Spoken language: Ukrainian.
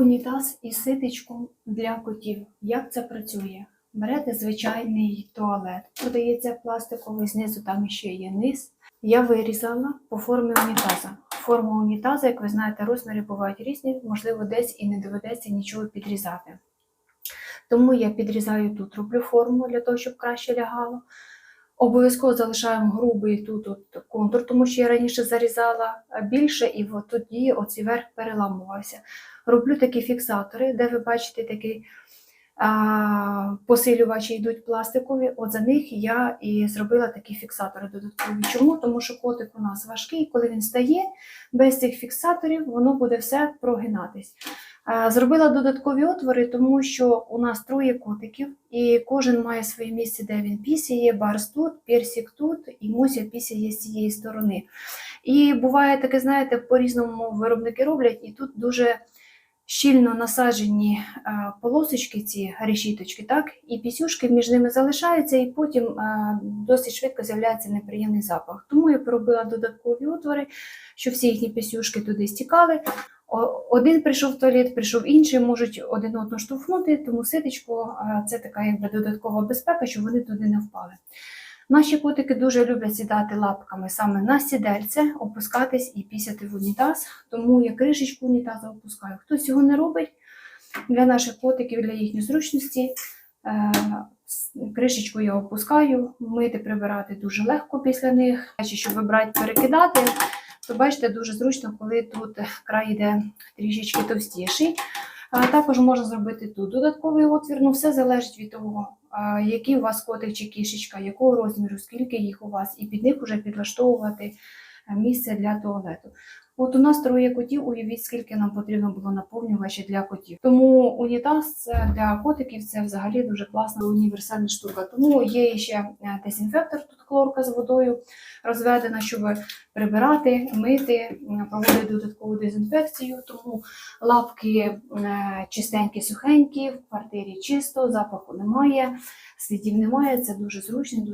Унітаз і ситечку для котів. Як це працює? Берете звичайний туалет, продається пластиковий, знизу там ще є низ. Я вирізала по формі унітаза. Форма унітаза, як ви знаєте, розміри бувають різні, можливо, десь і не доведеться нічого підрізати. Тому я підрізаю тут, роблю форму для того, щоб краще лягало. Обов'язково залишаємо грубий тут от контур, тому що я раніше зарізала більше, і от тоді оцей верх переламувався. Роблю такі фіксатори, де ви бачите такі а, посилювачі йдуть пластикові. От за них я і зробила такі фіксатори додаткові. Чому? Тому що котик у нас важкий, коли він стає, без цих фіксаторів воно буде все прогинатись. Зробила додаткові отвори, тому що у нас троє котиків, і кожен має своє місце, де він пісяє, барс тут, персик тут, і муся пісяє з цієї сторони. І буває таке, знаєте, по-різному виробники роблять, і тут дуже щільно насаджені полосочки, ці решіточки, так, і пісюшки між ними залишаються, і потім досить швидко з'являється неприємний запах. Тому я поробила додаткові отвори, щоб всі їхні пісюшки туди стікали. Один прийшов в туалет, прийшов інший, можуть один одного штовхнути, тому ситечко це така якби додаткова безпека, щоб вони туди не впали. Наші котики дуже люблять сідати лапками саме на сідельце, опускатись і пісяти в унітаз, тому я кришечку унітазу опускаю. Хто цього не робить, для наших котиків, для їхньої зручності, е, кришечку я опускаю, мити, прибирати дуже легко після них. Щоб вибрати, перекидати, то бачите, дуже зручно, коли тут край йде трішечки товстіший. Також можна зробити тут додатковий отвір, ну все залежить від того, який у вас котик чи кішечка, якого розміру, скільки їх у вас, і під них вже підлаштовувати місце для туалету. От у нас троє котів, уявіть, скільки нам потрібно було наповнювачі для котів. Тому унітаз це для котиків це взагалі дуже класна універсальна штука. Тому є ще е, дезінфектор, тут хлорка з водою розведена, щоб прибирати, мити, проводити додаткову дезінфекцію. Тому лапки е, чистенькі, сухенькі, в квартирі чисто, запаху немає, слідів немає. Це дуже зручно, дуже